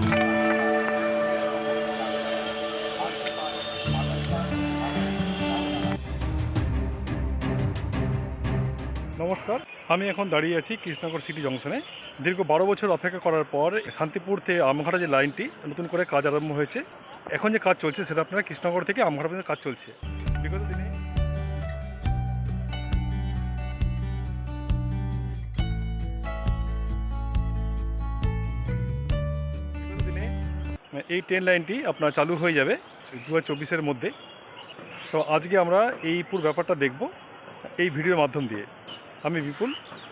নমস্কার, আমি এখন দাঁড়িয়ে আছি কৃষ্ণনগর সিটি জংশনে। দীর্ঘ বারো বছর অপেক্ষা করার পর শান্তিপুর থেকে আমঘাটা যে লাইনটি, নতুন করে কাজ আরম্ভ হয়েছে, এখন যে কাজ চলছে সেটা আপনারা কৃষ্ণনগর থেকে আমঘাটা পর্যন্ত কাজ চলছে। বিগত দিনে এই ট্রেন লাইনটি আপনার চালু হয়ে যাবে দু হাজার মধ্যে। তো আজকে আমরা এই পুরো ব্যাপারটা দেখব এই ভিডিওর মাধ্যম দিয়ে। আমি বিপুল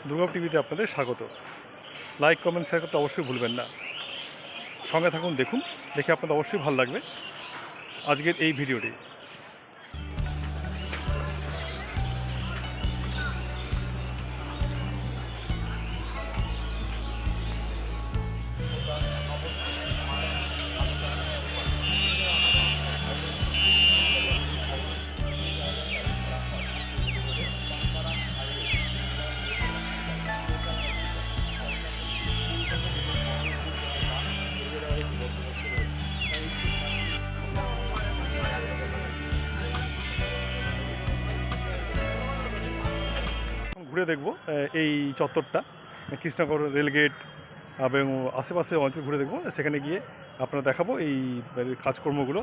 দুর্গা টিভিতে আপনাদের স্বাগত। লাইক কমেন্ট শেয়ার করতে অবশ্যই ভুলবেন না। সঙ্গে থাকুন, দেখুন, দেখে আপনাদের অবশ্যই ভালো লাগবে আজকের এই ভিডিওটি। ঘুরে দেখব এই চত্বরটা, কৃষ্ণনগর রেলগেট, এবং আশেপাশে অঞ্চল ঘুরে দেখব, সেখানে গিয়ে আপনারা দেখাবো এই কাজকর্মগুলো।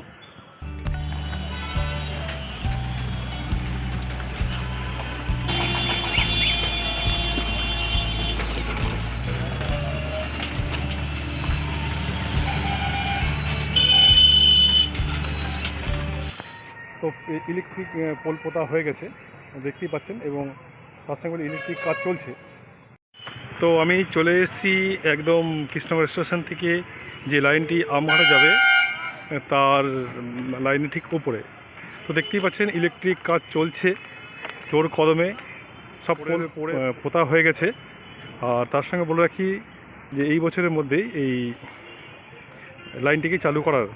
তো ইলেকট্রিক পোল পোতা হয়ে গেছে, দেখতেই পাচ্ছেন, এবং তার সঙ্গে ইলেকট্রিক কাজ চলছে? তো আমি চলে এসেছি একদম কৃষ্ণনগর স্টেশন থেকে যে লাইনটি আমঘাটা যাবে তার লাইনের ঠিক উপরে। তো দেখতেই পাচ্ছেন ইলেকট্রিক কাজ চলছে জোর কদমে সব পোতা হয়ে গেছে। আর তার সঙ্গে বলে রাখি যে এই বছরের মধ্যেই এই লাইনটিকে চালু করার।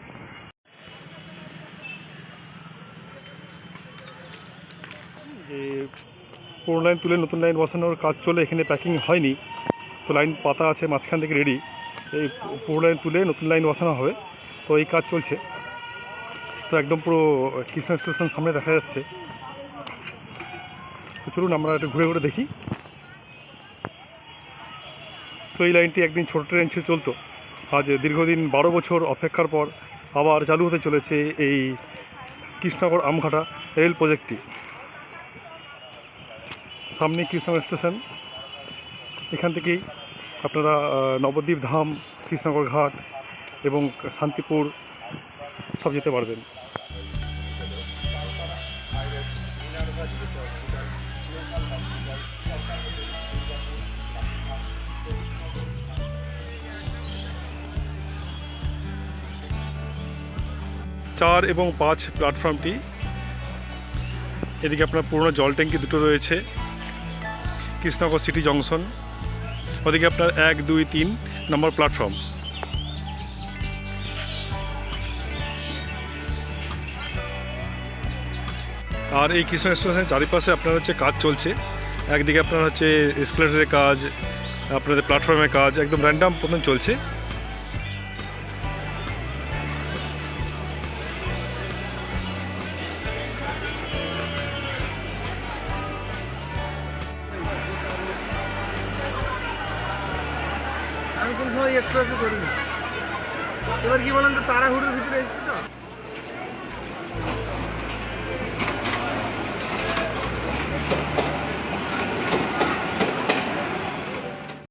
যে পুরো লাইন তুলে নতুন লাইন বসানোর কাজ চলে, এখানে প্যাকিং হয়নি। তো লাইন পাতা আছে, মাঝখান থেকে রেডি এই পুরো লাইন তুলে নতুন লাইন বসানো হবে। তো এই কাজ চলছে। তো একদম পুরো কৃষ্ণ স্টেশন সামনে দেখা যাচ্ছে। তো চলুন আমরা একটু ঘুরে ঘুরে দেখি। তো এই লাইনটি একদিন ছোট ট্রেন ছিল, চলতো। আজ দীর্ঘদিন বারো বছর অপেক্ষার পর আবার চালু হতে চলেছে এই কৃষ্ণনগর আমঘাটা রেল প্রজেক্টটি সামনে কৃষ্ণনগর স্টেশন। এখান থেকেই আপনারা নবদ্বীপ ধাম, কৃষ্ণনগর ঘাট এবং শান্তিপুর সব যেতে পারবেন। চার এবং পাঁচ প্ল্যাটফর্মটি। এদিকে আপনার পুরনো জল ট্যাঙ্কি দুটো রয়েছে। Krishnanagar city junction. ওদিকে আপনার এক, দুই, তিন নম্বর প্ল্যাটফর্ম আর এই কৃষ্ণ স্টেশনের চারিপাশে আপনার হচ্ছে কাজ চলছে। একদিকে আপনার হচ্ছে স্কেলেটারের কাজ, আপনাদের প্ল্যাটফর্মের কাজ, একদম র্যান্ডাম প্রথম চলছে। আমি কোন সময় এক্সপ্রেসে করিনি এবার কি বলেন তো তাড়াহুড়োর ভিতরে এসেছি তো?